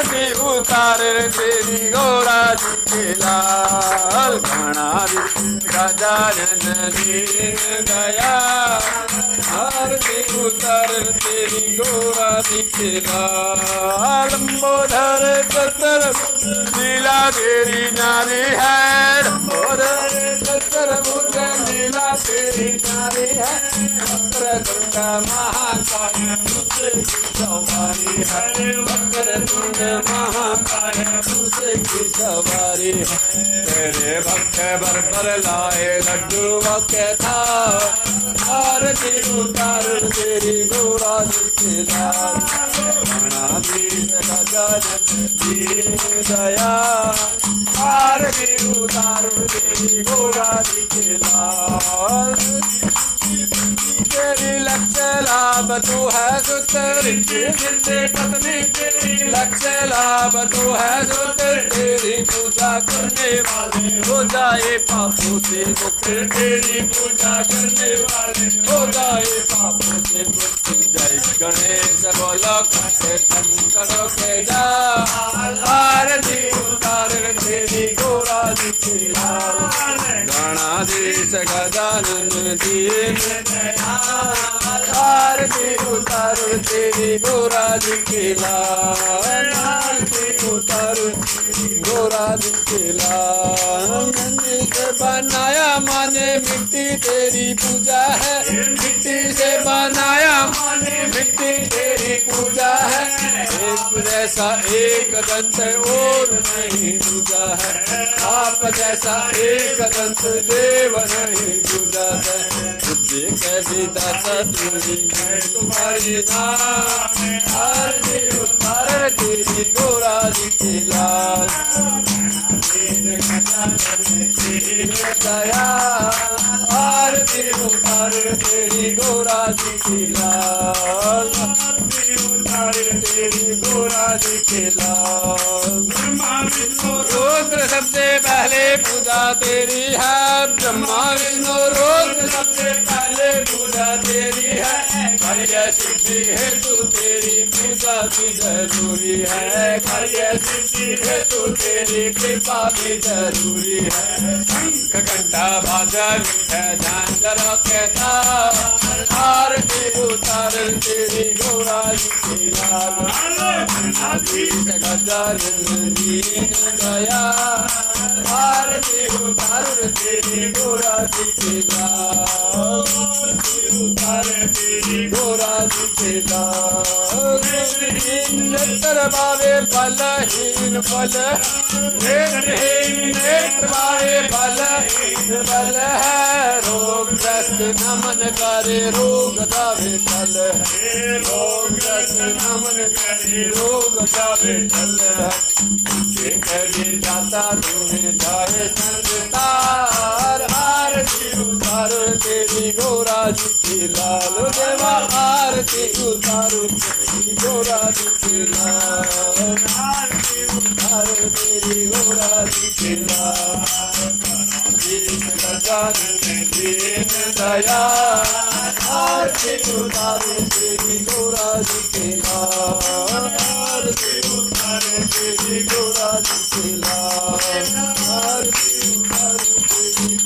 आरती उतार तेरी गोरा जी लाल गणाधीश गजानन दीन दया। आरती उतार तेरी गोरा जी लाल। लंबोधर कतर लीला तेरी नारी है। लंबोधर कतर लीला तेरी नारी है। वक्र तुंड महाकाय, मुझसे की सवारी है। वक्र तुंड महाकाय की सवारी है। तेरे भक्त बर पर लाए लड्डू वक्र था आरती उतार तेरी गोरा के दया आरती उतार तेरी गोरा के लाल। तेरी लक्ष्य लाभ तू है सुतर, जिंदे पत्नी तेरी लक्ष्य लाभ तू है सुतर। तेरी पूजा करने वाले, हो जाए पापों से मुक्त। तेरी पूजा करने वाले, हो जाए पापों से मुक्त। जय गणेश बोलो, कटे शंकर के जा आरती गणाधीश गजानन दीन आरती उतार तेरी गोरा जी के लाल। आरती उतार गोरा जी के लाल। से बनाया माने मिट्टी तेरी पूजा है। मिट्टी से बनाया माने मिट्टी तेरी पूजा एक जैसा एक दंत और नहीं दूजा है। आप जैसा एक दंत देव नहीं दूजा है। बुद्धि कैसी दशा तेरी तुम्हारी नाम उतार तेरी गोरा जी लाल दया, आरती उतार तेरी गोरा जी लाल लाल। रुद्र सबसे पहले पूजा तेरी है ब्रह्मा विष्णु रुद्र सबसे पहले पूजा तेरी है। कार्य सिद्धि हेतु तेरी पूजा भी ज़रूरी है। कार्य सिद्धि हेतु तेरी कृपा भी ज़रूरी है। शंख घंटा बाजा ध्यान जरा कहता। आरती उतार तेरी गोरा जी के लाल आधीश उतार तेरी गोरा जी के लाल आरती उतार तेरी गोरा जी के लाल नेत्र बावे फलहीन फल नेत्रहीन नेत्र बावे फलहीन फल है रोग ग्रस्त नमन करे रोग दावे टल है रोग ग्रस्त नमन करे रोग दावे टल है तुझे कभी जाता तूने जाए संसार। आरती उतार तेरी गोरा जी की लाल देवा आरती उतार तेरी गोरा जी की लाल आरती उतार तेरी गोरा जी की लाल। गगन में दीन दया आरती उतारे श्री गोराज के लाल आरती उतारे श्री गोराज के लाल आरती उतारे श्री